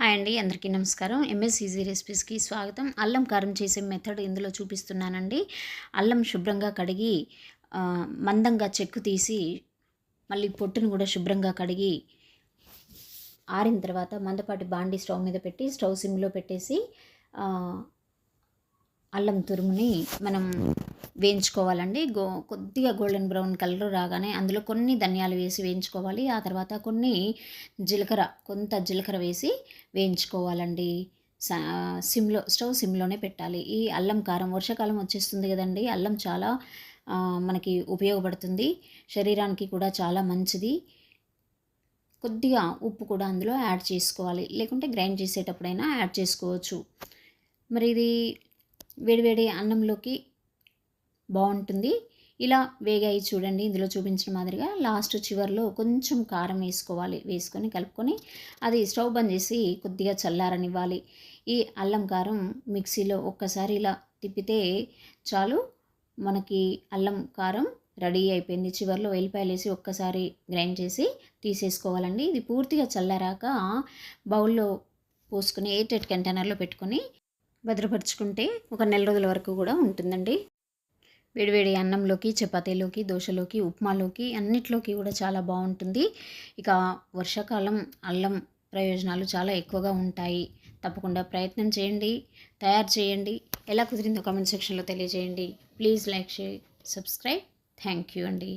Hi అండి అందరికీ నమస్కారం. ఎంఎస్ ఈజీ రెసిపీస్కి స్వాగతం. అల్లం కారం చేసే మెథడ్ ఇందులో చూపిస్తున్నానండి. అల్లం శుభ్రంగా కడిగి మందంగా చెక్కు తీసి మళ్ళీ పొట్టును కూడా శుభ్రంగా కడిగి ఆరిన తర్వాత మందపాటి బాండి స్టవ్ మీద పెట్టి స్టవ్ సిమ్లో పెట్టేసి అల్లం తురుముని మనం వేయించుకోవాలండి. గో కొద్దిగా గోల్డెన్ బ్రౌన్ కలర్ రాగానే అందులో కొన్ని ధనియాలు వేసి వేయించుకోవాలి. ఆ తర్వాత కొన్ని జీలకర్ర కొంత జీలకర్ర వేసి వేయించుకోవాలండి. సా- సిమ్లో స్టవ్ సిమ్లోనే పెట్టాలి. ఈ అల్లం కారం వర్షాకాలం వచ్చేస్తుంది కదండి. అల్లం చాలా మనకి ఉపయోగపడుతుంది. శరీరానికి కూడా చాలా మంచిది. కొద్దిగా ఉప్పు కూడా అందులో యాడ్ చేసుకోవాలి. లేకుంటే గ్రైండ్ చేసేటప్పుడైనా యాడ్ చేసుకోవచ్చు. మరి ఇది వేడివేడి అన్నంలోకి బాగుంటుంది. ఇలా వేగాయి చూడండి. ఇందులో చూపించిన మాదిరిగా లాస్ట్ చివర్లో కొంచెం కారం వేసుకోవాలి. వేసుకొని కలుపుకొని అది స్టవ్ బంద్ చేసి కొద్దిగా చల్లారనివ్వాలి. ఈ అల్లం కారం మిక్సీలో ఒక్కసారి ఇలా తిప్పితే చాలు. మనకి అల్లం కారం రెడీ అయిపోయింది. చివర్లో వెల్లిపాయలు వేసి ఒక్కసారి గ్రైండ్ చేసి తీసేసుకోవాలండి. ఇది పూర్తిగా చల్లారాక బౌల్లో పోసుకుని ఎయిట్ కంటైనర్లో పెట్టుకొని భద్రపరుచుకుంటే ఒక నెల రోజుల వరకు కూడా ఉంటుందండి. వేడివేడి అన్నంలోకి చపాతీలోకి దోశలోకి ఉప్మాలోకి అన్నిట్లోకి కూడా చాలా బాగుంటుంది. ఇక వర్షాకాలం అల్లం ప్రయోజనాలు చాలా ఎక్కువగా ఉంటాయి. తప్పకుండా ప్రయత్నం చేయండి తయారు చేయండి. ఎలా కుదిరిందో కామెంట్ సెక్షన్లో తెలియజేయండి. Please like share subscribe. Thank you అండి.